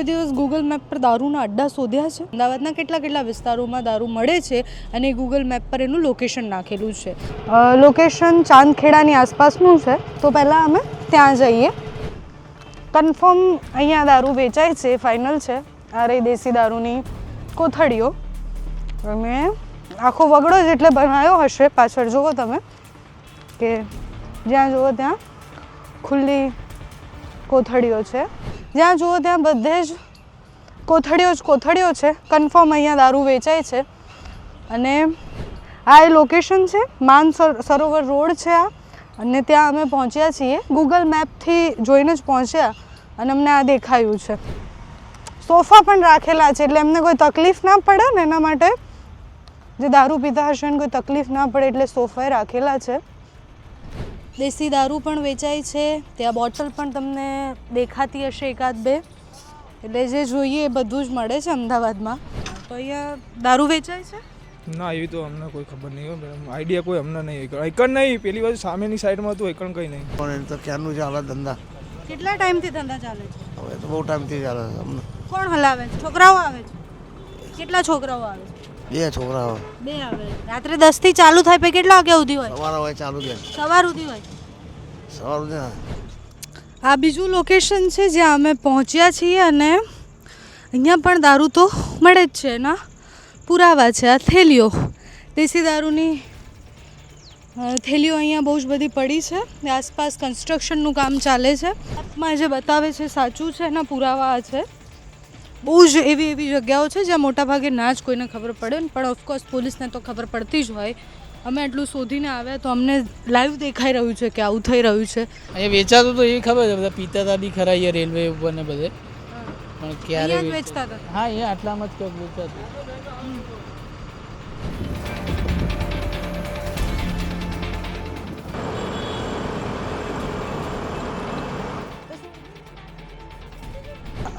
કોઈ દિવસ Google map પર દારૂના અડ્ડા શોધ્યા છે? અમદાવાદના કેટલા કેટલા વિસ્તારોમાં દારૂ મળે છે અને ગૂગલ મેપ પર એનું લોકેશન નાખેલું છે? લોકેશન ચાંદખેડાની આસપાસનું છે. તો પહેલાં અમે ત્યાં જઈએ. કન્ફર્મ અહીંયા દારૂ વેચાય છે ફાઇનલ છે. આ રહી દેશી દારૂની કોથળીઓ. અમે આખો વગડો જ એટલે બનાવ્યો હશે, પાછળ જુઓ તમે, કે જ્યાં જુઓ ત્યાં ખુલ્લી કોથળીઓ છે. જ્યાં જુઓ ત્યાં બધે જ કોથળીઓ જ કોથળીઓ છે. કન્ફર્મ અહીંયા દારૂ વેચાય છે. અને આ એ લોકેશન છે. માનસર સરોવર રોડ છે આ. અને ત્યાં અમે પહોંચ્યા છીએ. ગૂગલ મેપથી જોઈને જ પહોંચ્યા અને અમને આ દેખાયું છે. સોફા પણ રાખેલા છે. એટલે એમને કોઈ તકલીફ ના પડે ને એના માટે. જે દારૂ પીતા હશે એને કોઈ તકલીફ ના પડે એટલે સોફાએ રાખેલા છે. દેશી દારૂ પણ વેચાય છે. ત્યાં બોટલ પણ તમને દેખાતી હશે એકાદ બે. એટલે જે જોઈએ એ બધું જ મળે છે અમદાવાદમાં. તો અહીંયા દારૂ વેચાય છે? ના એવી તો અમને કોઈ ખબર નહીં હોય મેડમ આઈડિયા કોઈ અમને નહીં. એકણ એકણ નહીં પેલી બાજુ સામેની સાઈડમાં હતું એકણ કંઈ નહીં. પણ એ તો ક્યારનું ચાલે ધંધા? કેટલા ટાઈમથી ધંધા ચાલે છે? હવે તો બહુ ટાઈમથી ચાલે છે અમને. કોણ હલાવે છે? છોકરાઓ આવે છે? કેટલા છોકરાઓ આવે છે? બે છોકરાઓ બે આવે રાત્રે દસથી ચાલુ થાય પછી કેટલા વાગ્યા સુધી હોય? સવારે હોય ચાલુ છે સવાર સુધી હોય? સવાર સુધી આ બીજું લોકેશન છે જ્યાં અમે પહોંચ્યા છીએ અને અહીંયા પણ દારૂ તો મળે જ છે એના પુરાવા છે આ થેલીઓ. દેશી દારૂની થેલીઓ અહીંયા બહુ જ બધી પડી છે. આસપાસ કન્સ્ટ્રક્શનનું કામ ચાલે છે. એપમાં જે બતાવે છે સાચું છે એના પુરાવા આ છે. બહુ જ એવી એવી જગ્યાઓ છે જ્યાં મોટાભાગે ના જ કોઈને ખબર પડે ને પણ ઓફકોર્સ પોલીસને તો ખબર પડતી જ હોય. અમે એટલું શોધીને આવ્યા તો અમને લાઈવ દેખાઈ રહ્યું છે કે આવું થઈ રહ્યું છે. અહીંયા વેચાતું તો એ ખબર છે બધા પીતા હતા બી ખરા અહીંયા રેલવે ઉપર ને બધે. પણ ક્યારે વેચતા હતા. હા અહીંયા આટલામાં જ ક્યાંક વેચાતું.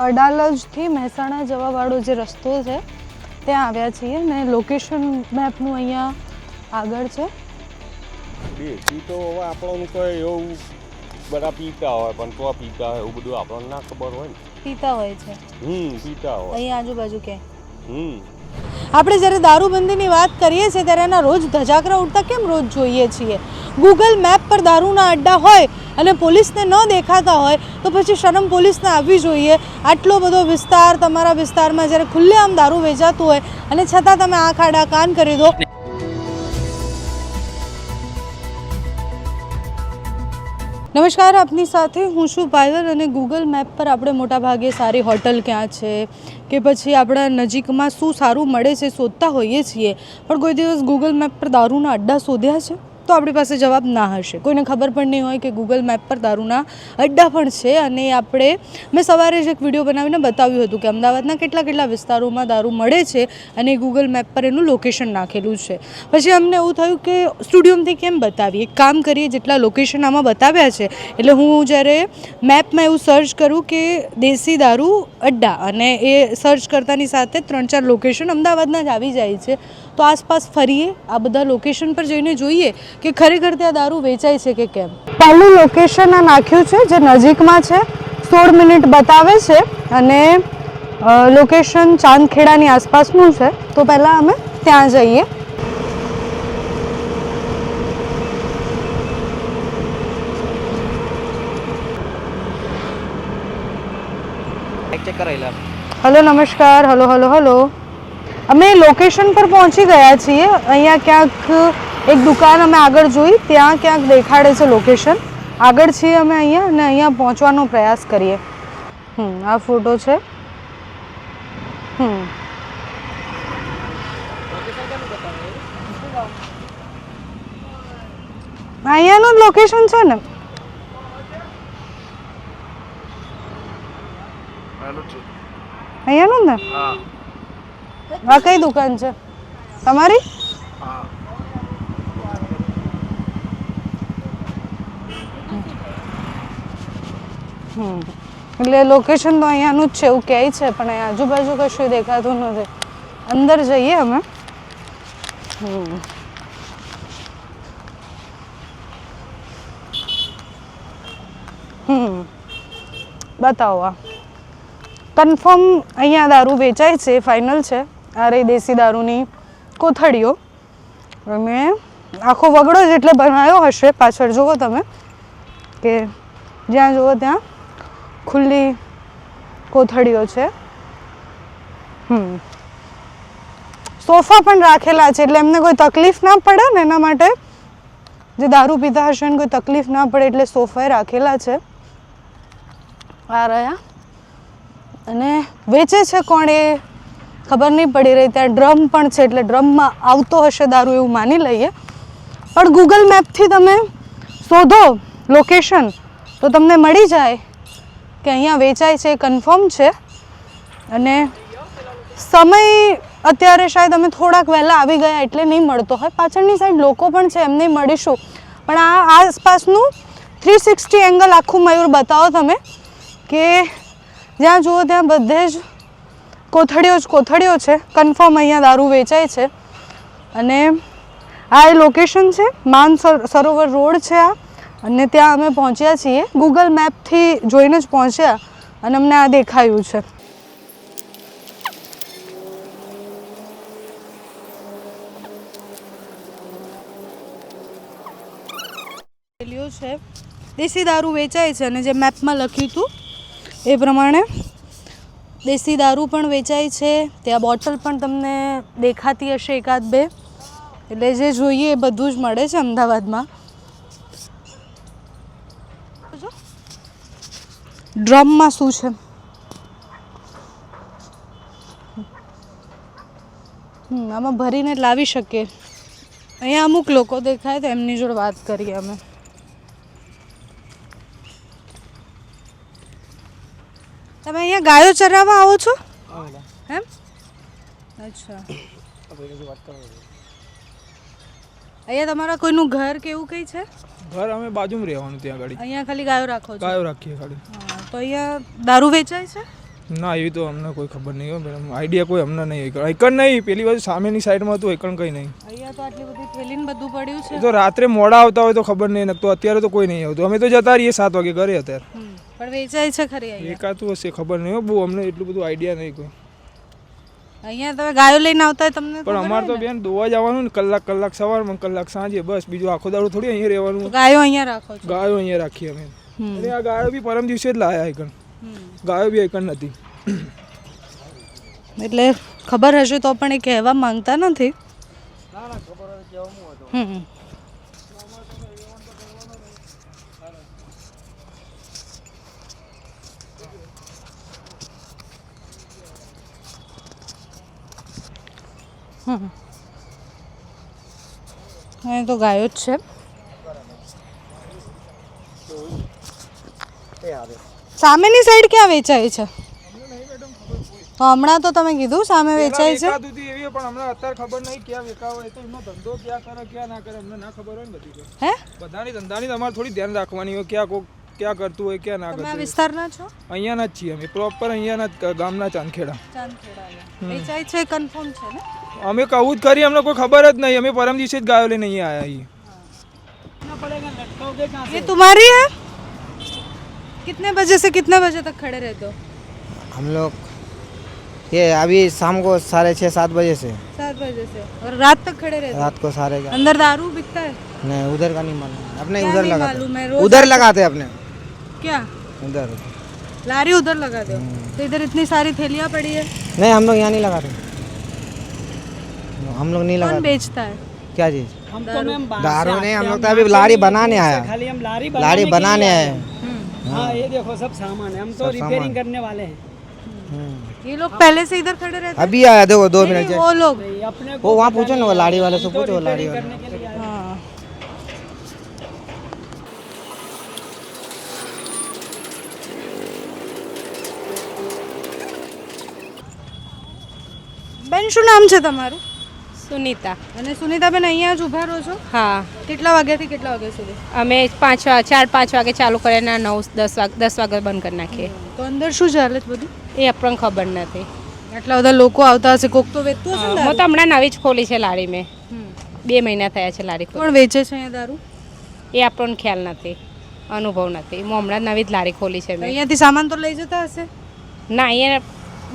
અડાલજથી મહેસાણા જવાવાળો જે રસ્તો છે ત્યાં આવ્યા છીએ ને લોકેશન મેપનું અહીંયા આગળ છે. દેશી તો હવે આપણને કોઈ એવું બધા પીતા હોય પણ તો પીતા હોય એવું બધું આપણને ના ખબર હોય ને. પીતા હોય છે. હમ પીતા હોય. અહીં આજુબાજુ કે. હમ. આપણે જ્યારે દારૂબંધીની વાત કરીએ છીએ ત્યારે એના રોજ ધજાકરા ઉડતા કેમ રોજ જોઈએ છીએ? ગૂગલ મેપ પર દારૂના અડ્ડા હોય અને પોલીસને ન દેખાતા હોય તો પછી શરમ પોલીસને આવવી જોઈએ. આટલો બધો વિસ્તાર તમારા વિસ્તારમાં જ્યારે ખુલ્લેઆમ દારૂ વેચાતું હોય અને છતાં તમે આંખ આડા કાન કરી દો. નમસ્કાર, આપની સાથે હું છું પાયલ અને ગૂગલ મેપ પર આપણે મોટાભાગે સારી હોટલ ક્યાં છે કે પછી આપણા નજીકમાં શું સારું મળે છે, શોધતા હોઈએ છીએ. પણ કોઈ દિવસ ગૂગલ મેપ પર દારૂના અડ્ડા શોધ્યા છે? તો આપણી પાસે જવાબ ના હશે. કોઈને ખબર પણ નહીં હોય કે ગૂગલ મેપ પર દારૂના અડ્ડા પણ છે અને આપણે મેં સવારે જ એક વીડિયો બનાવીને બતાવ્યું હતું કે અમદાવાદના કેટલા કેટલા વિસ્તારોમાં દારૂ મળે છે અને ગૂગલ મેપ પર એનું લોકેશન નાખેલું છે. પછી અમને એવું થયું કે સ્ટુડિયોમાંથી કેમ બતાવીએ? એક કામ કરીએ, જેટલા લોકેશન આમાં બતાવ્યા છે. એટલે હું જ્યારે મેપમાં એવું સર્ચ કરું કે દેશી દારૂ અડ્ડા અને એ સર્ચ કરતાની સાથે ત્રણ ચાર લોકેશન અમદાવાદના જ આવી જાય છે. તો આસપાસ ફરીએ આ બધા લોકેશન પર જઈને જોઈએ કે ખરેખર ત્યાં દારૂ વેચાય છે કે કેમ. પહેલું લોકેશન આ નાખ્યું છે જે નજીકમાં છે સોળ મિનિટ બતાવે છે અને લોકેશન ચાંદખેડાની આસપાસનું છે તો પહેલાં અમે ત્યાં જઈએ. હલો નમસ્કાર હલો હલો હલો. અમે લોકેશન પર પહોંચી ગયા છીએ. અહીંયા ક્યાંક એક દુકાન અમે આગળ જોઈ. ત્યાં ક્યાંક દેખાડે છે લોકેશન આગળ છીએ અમે અહીંયા અને અહીંયા પહોંચવાનો પ્રયાસ કરીએ. હમ આ ફોટો છે. હમ. અહીંયાનું જ લોકેશન છે ને? અહીંયાનું ને? આ કઈ દુકાન છે? તમારી? એટલે લોકેશન તો અહીંયાનું જ છે, એવું કહે છે, પણ અહીં આજુબાજુ કશું દેખાતું નથી. અંદર જઈએ અમે. હમ. બતાવો કન્ફર્મ અહીંયા દારૂ વેચાય છે ફાઇનલ છે. આ રહી દેશી દારૂની કોથળીઓ. મેં આખો વગડો જ એટલે બનાવ્યો હશે પાછળ. જુઓ તમે કે જ્યાં જુઓ ત્યાં ખુલ્લી કોથળીઓ છે. હમ. સોફા પણ રાખેલા છે એટલે એમને કોઈ તકલીફ ના પડે ને એના માટે. જે દારૂ પીતા હશે એને કોઈ તકલીફ ના પડે એટલે સોફાએ રાખેલા છે. આ રહ્યા. અને વેચે છે કોણ એ? ખબર નહીં પડી રહી, ત્યાં ડ્રમ પણ છે એટલે ડ્રમમાં આવતો હશે દારૂ એવું માની લઈએ. પણ ગૂગલ મેપથી તમે શોધો લોકેશન તો તમને મળી જાય કે અહીંયા વેચાય છે કન્ફર્મ છે. અને સમય અત્યારે શાયદ અમે થોડાક વહેલા આવી ગયા એટલે નહીં મળતો હોય. પાછળની સાઈડ લોકો પણ છે, એમને મળીશું. પણ આ આસપાસનું થ્રી સિક્સટી એંગલ આખું મયુર બતાવો તમે કે જ્યાં જુઓ ત્યાં બધે જ કોથળીઓ જ કોથળીઓ છે. કન્ફર્મ અહીંયા દારૂ વેચાય છે. અને આ એ લોકેશન છે. માન સરોવર રોડ છે આ. અને ત્યાં અમે પહોંચ્યા છીએ. ગૂગલ મેપથી જોઈને જ પહોંચ્યા અને અમને આ દેખાયું છે. દેશી દારૂ વેચાય છે અને જે મેપમાં લખ્યું હતું, એ પ્રમાણે દેશી દારૂ પણ વેચાય છે. ત્યાં બોટલ પણ તમને દેખાતી હશે એકાદ બે. એટલે જે જોઈએ એ બધું જ મળે છે અમદાવાદમાં. ડ્રમમાં શું છે? આમાં ભરીને લાવી શકીએ. અહીંયા અમુક લોકો દેખાય તો એમની જોડે વાત કરીએ અમે. તમે અહીંયા ગાયો ચરાવવા આવો છો? એમ? અચ્છા. અહીંયા તમારા કોઈનું ઘર કે એવું કંઈ છે? ઘર અમે બાજુમાં રહેવાનું ત્યાં ગાડી. અહીંયા ખાલી ગાયો રાખો છો? ગાયો રાખીએ ખાલી. તો અહીંયા દારૂ વેચાય છે? ના એવી તો અમને કોઈ ખબર નહીં હોય આઈડિયા કોઈ અમને નહીં. એકણ એકણ નહીં પેલી બાજુ સામેની સાઈડમાં હતું એકણ કંઈ નહીં. અહીંયા તો આટલી બધી થેલીને બધું પડ્યું છે. તો રાત્રે મોડા આવતા હોય તો ખબર નહીં નકતો અત્યારે તો કોઈ નહીં આવતું. અમે તો જતા રહીએ સાત વાગે ઘરે અત્યારે. પણ વેચાય છે ખરી અહીંયા. એકાતું હશે ખબર નહીં હો. બહુ અમને એટલું બધું આઈડિયા નહીં કોઈ. અહીંયા તમે ગાયો લઈને આવતા હોય તમને પણ અમારે તો બેન દોવા જવાનું ને કલાક કલાક સવારમાં કલાક સાંજે બસ. બીજું આખો દાડો થોડી અહીંયા રહેવાનું. ગાયો અહીંયા રાખો છો? ગાયો અહીંયા રાખીએ અમે. અને આ ગાયો બી પરમ દિવસે જ લાયા એકણ ગાયો બી એકણ નથી. એટલે ખબર હશે તો પણ એ કહેવા માંગતા નથી. હમ હમ. અહીં તો ગાયો જ છે. સામેની સાઈડ ક્યાં વેચાય છે? હમણાં તો તમે કીધું સામે વેચાય છે. એવી પણ અમને અત્યારે ખબર નહીં ક્યાં વેચાવે તો એમનો ધંધો ક્યાં કરે ક્યાં ના કરે અમને ના ખબર હોય ને બધી હે? બધાની ધંધાની તમારે થોડી ધ્યાન રાખવાની હોય ક્યાં કોક ક્યાં કરતું હોય ક્યાં ના કરતું વિસ્તારના છો? અહીંયાના જ છીએ અમે પ્રોપર અહીંયાના ગામના ચાંદખેડા. ચાંદખેડા વેચાય છે કન્ફર્મ છે ને? અમે કહું જ ખરી અમને કોઈ ખબર જ નહીં અમે પરમ દિવસે જ ગાયો લઈને અહીંયા આવ્યા છીએ ये तुम्हारी है कितने बजे से कितने बजे तक खड़े रहते हो हम लोग ये अभी शाम को साढ़े छः सात बजे से सात बजे से और रात तक खड़े रहते हो रात को साढ़े का अंदर दारू बिकता है नहीं उधर का नहीं मालूम अपने क्या उधर नहीं लगाते मालूम है रोज उधर लगाते अपने क्या उधर लारी उधर लगा दो तो इधर इतनी सारी थैलियाँ पड़ी है नहीं हम लोग यहाँ नहीं लगाते हम लोग नहीं कौन लगाते बेचता है क्या चीज़ हम तो मैम बाहर दारू से नहीं हम आते लोग हैं, तो अभी यहाँ लारी से बनाने नहीं, आया खाली हम लारी बनाने लारी के बनाने लिए आए हैं। हाँ ये देखो सब सामान है हम तो सब रिपेयरिंग सामान। करने वाले हैं हम्म। ये लोग पहले से इधर खड़े रहते हैं अभी आया देखो दो नहीं, मिनट नहीं, वो लोग ये अपने वो वहाँ पूछो ना वो लाड़ी वाले से हम तो पूछो वो लाड़ी रिपेयरिंग वाले करने के लिए आए हैं। हाँ બેન શું નામ છે તમારું સુનીતા. અને સુનીતાબેન અહીંયા જ ઊભા રહો છો? હા. કેટલા વાગ્યાથી કેટલા વાગ્યા સુધી? અમે પાંચ ચાર પાંચ વાગે ચાલુ કરીને નવ દસ વાગે દસ વાગે બંધ કરી નાખીએ. તો અંદર શું ચાલે છે બધું? એ આપણને ખબર નથી. આટલા બધા લોકો આવતા હશે કોક તો વેચતું હશે હું તો હમણાં નવી જ ખોલી છે લારી મેં. બે મહિના થયા છે લારી કોણ વેચે છે અહીંયા દારૂ? એ આપણને ખ્યાલ નથી અનુભવ નથી. હું હમણાં નવી જ લારી ખોલી છે મેં. અહીંયાથી સામાન તો લઈ જતા હશે? ના અહીંયા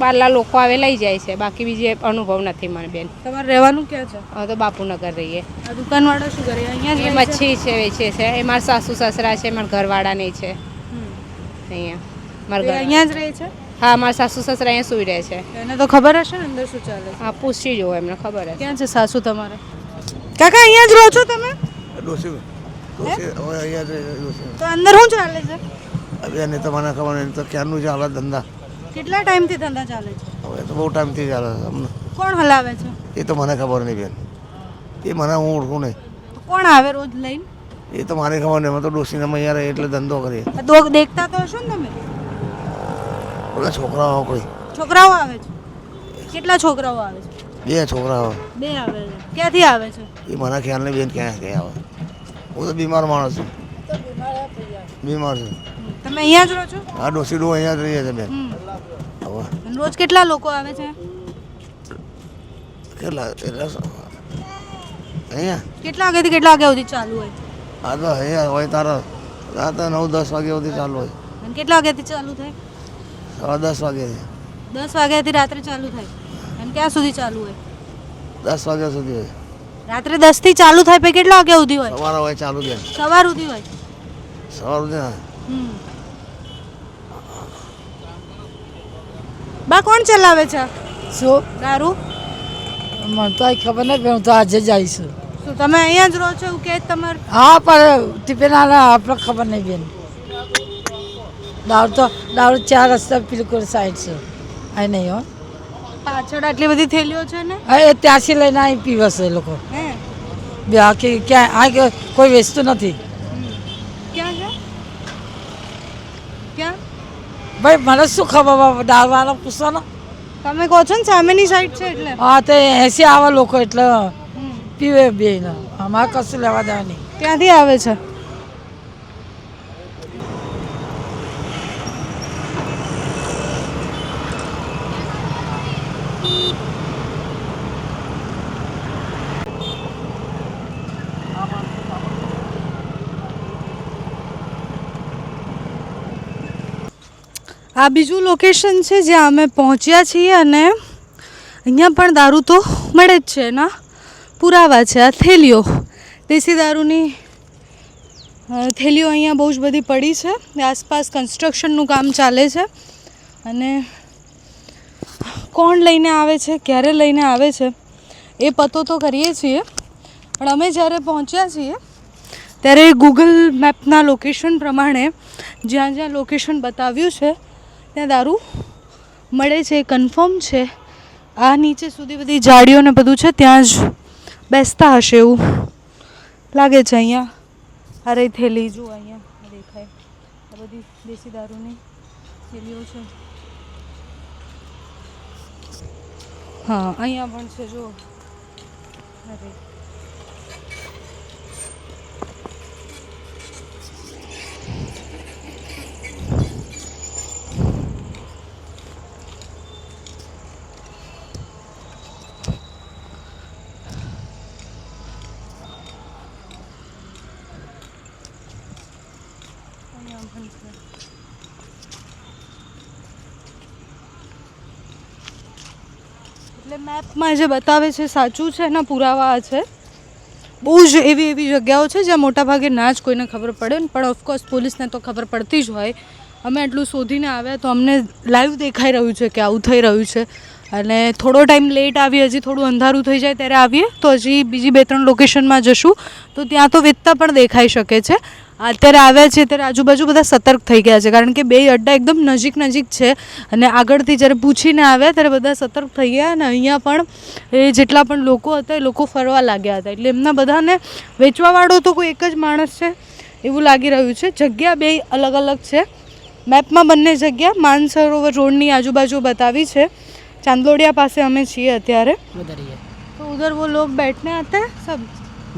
બહારના લોકો આવે લઈ જાય છે. બાકી બીજે અનુભવ નથી મને બેન. તમારે રહેવાનું ક્યાં છે? હવે તો બાપુનગર રહીએ. દુકાનવાળા શું કરે? અહીંયા જ એ મચ્છી છે વેચે છે. એ મારા સાસુ સસરા છે મારા ઘરવાળા નહીં છે અહીંયા મારા ઘર અહીંયા જ રહે છે? હા મારા સાસુ સસરા અહીંયા સુઈ રહે છે. એને તો ખબર હશે ને અંદર શું ચાલે છે? હા પૂછી જુઓ એમને ખબર હશે. ક્યાં છે સાસુ તમારે? કાકા અહીંયા જ રહો છો તમે? ડોસી ડોસી હવે અહીંયા જ રહે તો અંદર શું ચાલે છે? હવે એને તમારે ખબર નહીં તો ક્યારનું ચાલે ધંધા. કેટલા ટાઈમથી ધંધા ચાલે છે? હવે તો બહુ ટાઈમથી ચાલે છે અમને. કોણ હલાવે છે? એ તો મને ખબર નહીં બેન. એ મને હું ઓળખું નહીં. કોણ આવે રોજ લઈને? એ તો મારે ખબર નહીં. અમે તો ડોસીને અહીંયા રહીએ એટલે ધંધો કરીએ. આ દેખતા તો હશો ને તમે? બધા છોકરાઓ કોઈ. છોકરાઓ આવે છે? કેટલા છોકરાઓ આવે છે? બે છોકરાઓ બે આવે છે. ક્યાંથી આવે છે? એ મને ખ્યાલ નહીં બેન ક્યાં ક્યાં આવે. હું તો બીમાર માણસ છું. બીમાર છું. તમે અહીંયા જ રહો છો? આ ડોસી ડો અહીંયા જ રહીએ છીએ બેન. રોજ કેટલા લોકો આવે છે? કેટલા કેટલા અહીંયા? કેટલા વાગ્યાથી કેટલા વાગ્યા સુધી ચાલુ હોય? આ તો અહીંયા હોય તારા રાતે નવ દસ વાગ્યા સુધી ચાલુ હોય. અને કેટલા વાગ્યાથી ચાલુ થાય? સવા દસ વાગ્યાથી. દસ વાગ્યાથી રાત્રે ચાલુ થાય. અને ક્યાં સુધી ચાલુ હોય? દસ વાગ્યા સુધી હોય. રાત્રે દસથી ચાલુ થાય પછી કેટલા વાગ્યા સુધી હોય? સવારે હોય ચાલુ થાય સવાર સુધી હોય? સવાર સુધી ના બા કોણ ચલાવે છે? શું? દારૂ? મને તો આ ખબર નહીં પણ હું તો આજે જ આવીશું. શું તમે અહીંયા જ રહો છો એવું કે તમારે? હા પણ ટિફિનાના આપણે ખબર નહીં બેન. દારૂ તો દારૂ ચાર રસ્તા બિલકુલ સાઈડ છે. અહીં નહીં હો. પાછળ આટલી બધી થેલીઓ છે ને? હા એ ત્યાંથી લઈને અહીં પીવે છે એ લોકો. હે? બે આખી ક્યાંય આ કોઈ વેચતું નથી ક્યાં છે ક્યાં ભાઈ મને શું ખબર બાબા દારૂવાળા પૂછો ને. તમે કહો છો ને સામેની સાઈડ છે એટલે. હા તે એસી આવા લોકો એટલે. પીવે બે અમારે કશું લેવા દેવા નહીં. ક્યાંથી આવે છે? આ બીજું લોકેશન છે જ્યાં અમે પહોંચ્યા છીએ અને અહીંયા પણ દારૂ તો મળે જ છે, એના પુરાવા છે આ થેલીઓ. દેશી દારૂની થેલીઓ અહીંયા બહુ જ બધી પડી છે. આસપાસ કન્સ્ટ્રક્શનનું કામ ચાલે છે અને કોણ લઈને આવે છે, ક્યારે લઈને આવે છે, એ પતો તો કરીએ છીએ. પણ અમે જ્યારે પહોંચ્યા છીએ, ત્યારે ગૂગલ મેપના લોકેશન પ્રમાણે જ્યાં જ્યાં લોકેશન બતાવ્યું છે ત્યાં દારૂ મળે છે કન્ફર્મ છે. આ નીચે સુધી બધી જાડીઓ ને બધું છે, ત્યાં જ બેસતા હશે એવું લાગે છે અહીંયા. અરે, થેલી જુઓ અહીંયા દેખાય. આ બધી દેશી દારૂની થેલીઓ છે. હા, અહીંયા પણ છે જુઓ અરે અહીંયા પણ છે એટલે મેપમાં જે બતાવે છે, સાચું છે એના પુરાવા છે? બહુ જ એવી એવી જગ્યાઓ છે જ્યાં મોટાભાગે ના જ કોઈને ખબર પડે ને, પણ ઓફકોર્સ પોલીસને તો ખબર પડતી જ હોય. અમે એટલું શોધીને આવ્યા તો અમને લાઈવ દેખાઈ રહ્યું છે કે આવું થઈ રહ્યું છે. અને થોડો ટાઈમ લેટ આવી હજી થોડું અંધારું થઈ જાય ત્યારે આવીએ, તો હજી બીજી બે ત્રણ લોકેશનમાં જશું. તો ત્યાં તો વેચતા પણ દેખાઈ શકે છે. અત્યારે આવ્યા છે ત્યારે આજુબાજુ બધા સતર્ક થઈ ગયા છે કારણ કે બે અડ્ડા એકદમ નજીક નજીક છે અને આગળથી જ્યારે પૂછીને આવ્યા ત્યારે બધા સતર્ક થઈ ગયા અને અહીંયા પણ એ જેટલા પણ લોકો હતા એ લોકો ફરવા લાગ્યા હતા. એટલે એમના બધાને વેચવાવાળો તો કોઈ એક જ માણસ છે એવું લાગી રહ્યું છે. જગ્યા બે અલગ અલગ છે. મેપમાં બંને જગ્યા માનસરોવર રોડની આજુબાજુ બતાવી છે. ચાંદલોડિયા પાસે અમે છીએ અત્યારે. તો ઉધર વો લોગ બેઠને આતા સબ?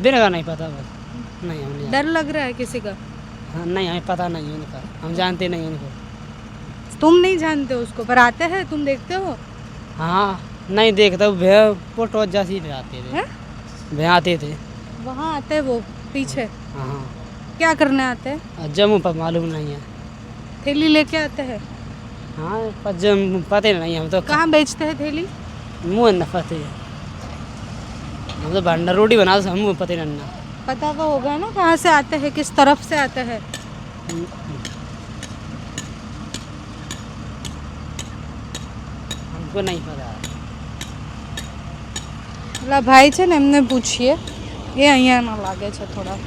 દિન નહીં પતા બસ. नहीं नहीं डर लग रहा है किसी का? हाँ, नहीं हमें पता नहीं है उनका। हम जानते नहीं उनको। तुम नहीं जानते उसको पर आते हैं तुम देखते हो? हाँ नहीं देखता भैया फ़ोटो जैसी भी आते थे। हैं? भैया आते थे। वहाँ आते हैं वो पीछे? हाँ। क्या करने आते हैं? जम्मू पर मालूम नहीं है। थैली लेके आते हैं? हाँ पर जब पता नहीं हम तो कहाँ बेचते हैं थैली? मुँह न पता हम तो भंडार रोटी बनाओ हम पता नहीं ना। पता तो होगा ना कहाँ से आते हैं किस तरफ से आते हैं हमको नहीं पता પેલા ભાઈ છે ને એમને પૂછીએ એ અહીંયાના લાગે છે થોડા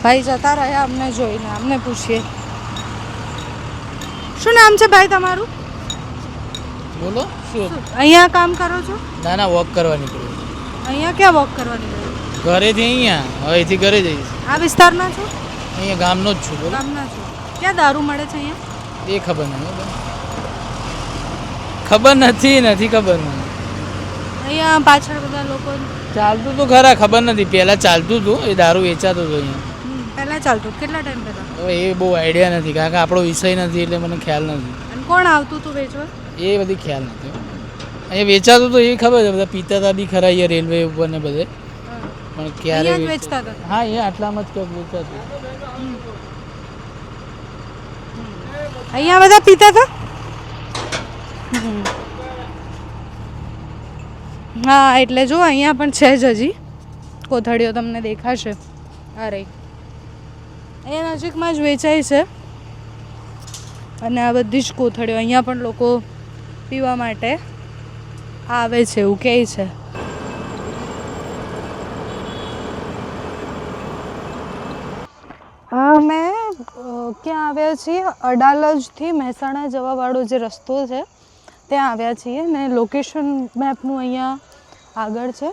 ભાઈ જતા રહ્યા અમને જોઈને અમને પૂછીએ શું નામ છે ભાઈ તમારું બોલો શું? અહીંયા કામ કરો છો? ના ના વોક કરવા નીકળ્યો અહીંયા ક્યાં વોક કરવાની ગયું ઘરેથી અહીંયા અહીંથી ઘરે જઈશ. આ વિસ્તારના છો? અહીંયા ગામનો જ છું ગામના છો. ક્યાં દારૂ મળે છે અહીંયા? એ ખબર નહીં ખબર નથી નથી ખબર અહીંયા પાછળ બધા લોકો ચાલતું તો ખરા ખબર નથી. પહેલાં ચાલતું હતું એ દારૂ વેચાતું હતું અહીંયા. પહેલાં ચાલતું. કેટલા ટાઈમ પહેલા? હવે એ બહુ આઈડિયા નથી કારણ કે આપણો વિષય નથી એટલે મને ખ્યાલ નથી. કોણ આવતું હતું વેચવા? એ બધી ખ્યાલ નથી. અહીંયા વેચાતું તો એ ખબર છે બધા પીતા હતા બી ખરા અહીંયા રેલવે ઉપર ને બધે. પણ ક્યારે વેચતા હતા? હા અહીંયા આટલામાં જ ક્યાંક વેચાતું. અહીંયા બધા પીતા હતા? હા એટલે જો અહીંયા પણ છે જ હજી. કોથળીઓ તમને દેખાશે. આ રહી અહીંયા નજીકમાં જ વેચાય છે. અને આ બધી જ કોથળીઓ અહીંયા પણ લોકો પીવા માટે. આવે છે, એવું કહે છે. અમે ક્યાં આવ્યા છીએ? અડાલજથી મહેસાણા જવાવાળો જે રસ્તો છે, ત્યાં આવ્યા છીએ ને લોકેશન મેપનું અહીંયા આગળ છે.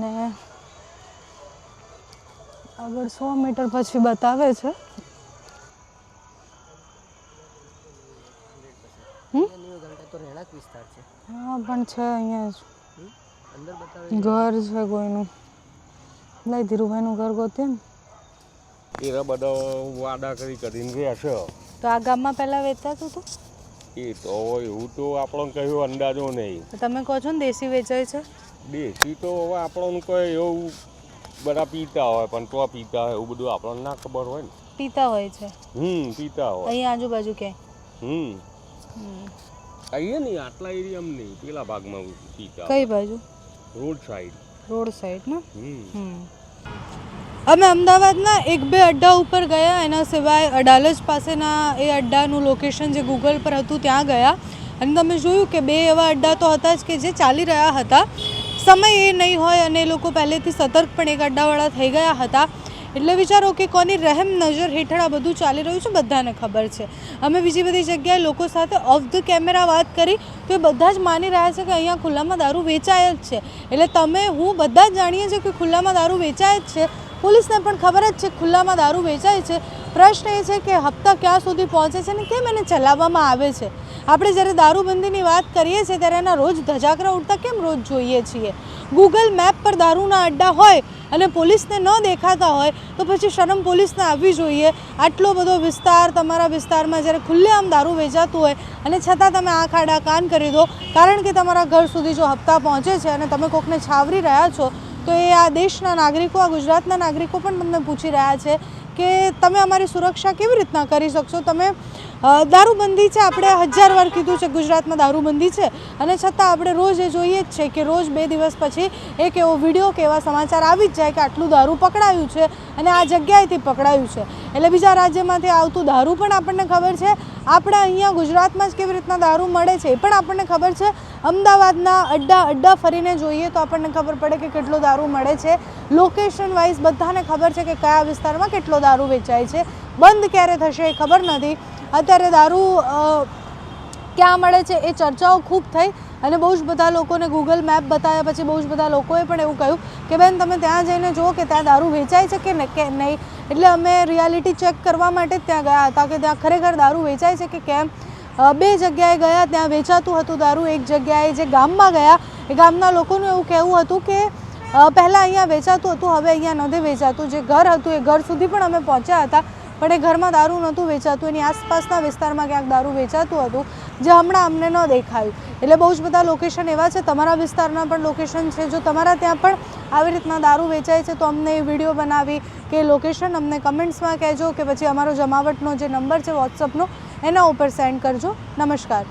ને આગળ સો મીટર પછી બતાવે છે. હા પણ છે અહીંયા જ. ઘર છે કોઈનું. લઈ ધીરુભાઈનું ઘર ગોતીએ ને. એ બધા વાડા કરી કરીને રહેશે તો આ ગામમાં પહેલાં વેચાતું હતું? એ તો એવું તો આપણને કહ્યું અંદાજો નહીં. તમે કહો છો ને દેશી વેચાય છે? દેશી તો હવે આપણને કોઈ એવું બધા પીતા હોય પણ તો પીતા હોય એવું બધું આપણને ના ખબર હોય ને. પીતા હોય છે. હમ પીતા હોય. અહીં આજુબાજુ ક્યાંય? હમ. અહીંયા નહીં આટલા એરિયામાં નહીં પેલા ભાગમાં કઈ બાજુ? Road side. રોડ સાઈડ ને. અમે અમદાવાદના એક બે અડ્ડા ઉપર ગયા એના સિવાય અડાલજ પાસેના એ અડ્ડાનું લોકેશન જે ગૂગલ પર હતું ત્યાં ગયા. અને તમે જોયું કે બે એવા અડ્ડા તો હતા જ કે જે ચાલી રહ્યા હતા. સમય એ નહીં હોય અને એ લોકો પહેલેથી સતર્ક પણ એક અડ્ડાવાળા થઈ ગયા હતા. એટલે વિચારો કે કોની રહેમ નજર હેઠળ આ બધું ચાલી રહ્યું છે, બધાને ખબર છે. અમે બીજી બધી જગ્યાએ લોકો સાથે ઓફ ધ કેમેરા વાત કરી, તો એ બધા જ માની રહ્યા છે કે અહીંયા ખુલ્લામાં દારૂ વેચાય જ છે. એટલે તમે, હું બધા જ જાણીએ છીએ કે ખુલ્લામાં દારૂ વેચાય જ છે. પોલીસને પણ ખબર જ છે ખુલ્લામાં દારૂ વેચાય છે. પ્રશ્ન એ છે કે હપ્તા ક્યાં સુધી પહોંચે છે અને કેમ એને ચલાવવામાં આવે છે? આપણે જ્યારે દારૂબંધીની વાત કરીએ છીએ ત્યારે એના રોજ ધજાકરા ઉડતા કેમ રોજ જોઈએ છીએ? ગૂગલ મેપ પર દારૂના અડ્ડા હોય અને પોલીસને ન દેખાતા હોય તો પછી શરમ પોલીસને આવવી જોઈએ. આટલો બધો વિસ્તાર તમારા વિસ્તારમાં જ્યારે ખુલ્લેઆમ દારૂ વેચાતું હોય અને છતાં તમે આંખ આડા કાન કરી દો, કારણ કે તમારા ઘર સુધી જો હપ્તા પહોંચે છે અને તમે કોકને છાવરી રહ્યા છો, તો એ આ દેશના નાગરિકો, આ ગુજરાતના નાગરિકો પણ તમને પૂછી રહ્યા છે કે તમે અમારી સુરક્ષા કેવી રીતના કરી શકશો? તમે દારૂબંધી છે. આપણે હજાર વાર કીધું છે ગુજરાતમાં દારૂબંધી છે. અને છતાં આપણે રોજ એ જોઈએ જ છે કે રોજ બે દિવસ પછી એક એવો વીડિયો કે એવા સમાચાર આવી જ જાય કે આટલું દારૂ પકડાયું છે અને આ જગ્યાએથી પકડાયું છે. એટલે બીજા રાજ્યમાંથી આવતું દારૂ પણ આપણને ખબર છે. આપણે અહીંયા ગુજરાતમાં જ કેવી રીતના દારૂ મળે છે એ પણ આપણને ખબર છે. અમદાવાદના અડ્ડા અડ્ડા ફરીને જોઈએ તો આપણને ખબર પડે કે કેટલો દારૂ મળે છે. લોકેશન વાઇઝ બધાને ખબર છે કે કયા વિસ્તારમાં કેટલો દારૂ વેચાય છે. બંધ ક્યારે થશે એ ખબર નથી. અત્યારે દારૂ ક્યાં મળે છે એ ચર્ચાઓ ખૂબ થઈ અને બહુ જ બધા લોકોને ગૂગલ મેપ બતાવ્યા પછી બહુ જ બધા લોકોએ પણ એવું કહ્યું કે બેન તમે ત્યાં જઈને જુઓ કે ત્યાં દારૂ વેચાય છે કે કે નહીં? એટલે અમે રિયાલિટી ચેક કરવા માટે જ ત્યાં ગયા હતા કે ત્યાં ખરેખર દારૂ વેચાય છે કે કેમ? બે જગ્યાએ ગયા, ત્યાં વેચાતું હતું દારૂ. એક જગ્યાએ જે ગામમાં ગયા, એ ગામના લોકોનું એવું કહેવું હતું કે પહેલાં અહીંયા વેચાતું હતું, હવે અહીંયા નથી વેચાતું. જે ઘર હતું એ ઘર સુધી પણ અમે પહોંચ્યા હતા. પણ એ ઘરમાં દારૂ નહોતું વેચાતું, એની આસપાસના વિસ્તારમાં ક્યાંક દારૂ વેચાતું હતું, જે હમણાં અમને ન દેખાયું. એટલે બહુ જ બધા લોકેશન એવા છે, તમારા વિસ્તારના પણ લોકેશન છે. જો તમારા ત્યાં પણ આવી રીતના દારૂ વેચાય છે, તો અમને એ વીડિયો બનાવી કે લોકેશન અમને કમેન્ટ્સમાં કહેજો કે પછી અમારો જમાવટનો જે નંબર છે વોટ્સઅપનો એના ઉપર સેન્ડ કરજો. નમસ્કાર.